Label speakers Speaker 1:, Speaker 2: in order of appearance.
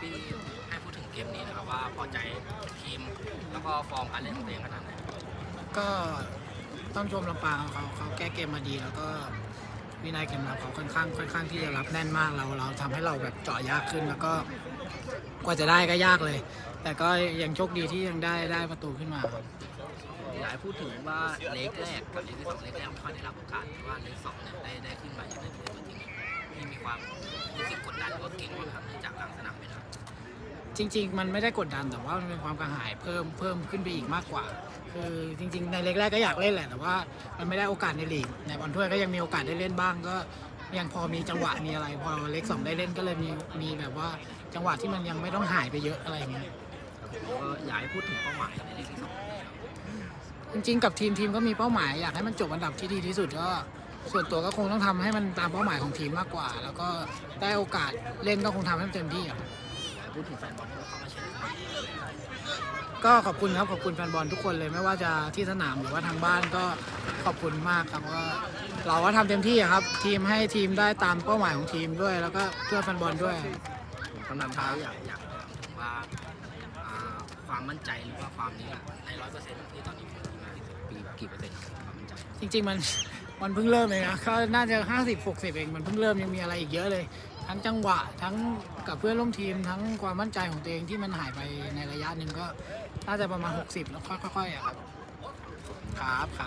Speaker 1: พี่ให้พูดถึงเกมนี้นะครับว่าพอใจทีม แล้วก็ฟอร์มการเล่นของตัวเองขนาดไหน
Speaker 2: ก็ต้องชมลำปางเขาเขาแก้เกมมาดีแล้วก็วินัยเกมรับเขาค่อนข้างค่อนข้างที่จะรับแน่นมากเราเราทำให้เราแบบเจาะยากขึ้น แล้วก็กว่าจะได้ก็ยากเลย แต่ก็ยังโชคดีที่ยังได้ได้ประตูขึ้นมาครับ
Speaker 1: อยากให้พูดถึงว่าเล็กแรกกับเล็กที่สองเล็กแรกไม่ค่อยได้รับโอกาสแต่ว่าเล็กสองเนี่ยได้ได้ขึ้นมาอย่างได้ตัวจริงที่มีความรู้สึกกดดันหรือว่าเก่งกว่าครับเนื่องจากหลังสนามไม่ได้
Speaker 2: จริง ๆ มันไม่ได้กดดันแต่ว่ามันเป็นความกระหายเพิ่มเพิ่มขึ้นไปอีกมากกว่า คือจริง ๆ ในเล็กแรกก็อยากเล่นแหละ แต่ว่ามันไม่ได้โอกาสในลีกในบอลถ้วยก็ยังมีโอกาสได้เล่นบ้างก็ยังพอมีจังหวะมีอะไร พอเล็กสองได้เล่นก็เลยมีมีแบบว่าจังหวะที่มันยังไม่ต้องหายไปเยอะอะไรอย่างเงี้ย
Speaker 1: แล้วก็อยากให้พูดถึงเป้าหมายในเล็กที่สองนี้ครับ
Speaker 2: จริงๆ กับทีมทีมก็มีเป้าหมายอยากให้มันจบอันดับที่ดีที่สุดก็ส่วนตัวก็คงต้องทำให้มันตามเป้าหมายของทีมมากกว่า แล้วก็ได้โอกาสเล่นก็คงทำให้มันเต็มที่อะ
Speaker 1: อยากให้ พูดถึงแฟนบอลที่เข้ามาเชียร์ในสนาม
Speaker 2: ก็ขอบคุณครับขอบคุณแฟนบอลทุกคนเลยไม่ว่าจะที่สนามหรือว่าทางบ้านก็ขอบคุณมากครับว่าเราก็ทำเต็มที่อะครับ ทีมให้ทีมได้ตามเป้าหมายของทีมด้วย แล้วก็เพื่อแฟนบอลด้วย
Speaker 1: คำนำท้ายอยากอยากถามถึงว่าอ่าความมั่นใจหรือว่าความนี้อะในร้อยเปอร์เซ็นต์ที่ตอนนี้ของทีมมากที่สุดปีกี่เปอร์เซ็นต์ครับความมั่นใจ
Speaker 2: จริง ๆ มันมันเพิ่งเริ่มเองนะก็น่าจะ 50 60 เอง มันเพิ่งเริ่มยังมีอะไรอีกเยอะเลย ทั้งจังหวะทั้งกับเพื่อนร่วมทีมทั้งความมั่นใจของตัวเองที่มันหายไปในระยะหนึ่งก็น่าจะประมาณ 60 แล้วค่อยๆอะครับ ครับครับ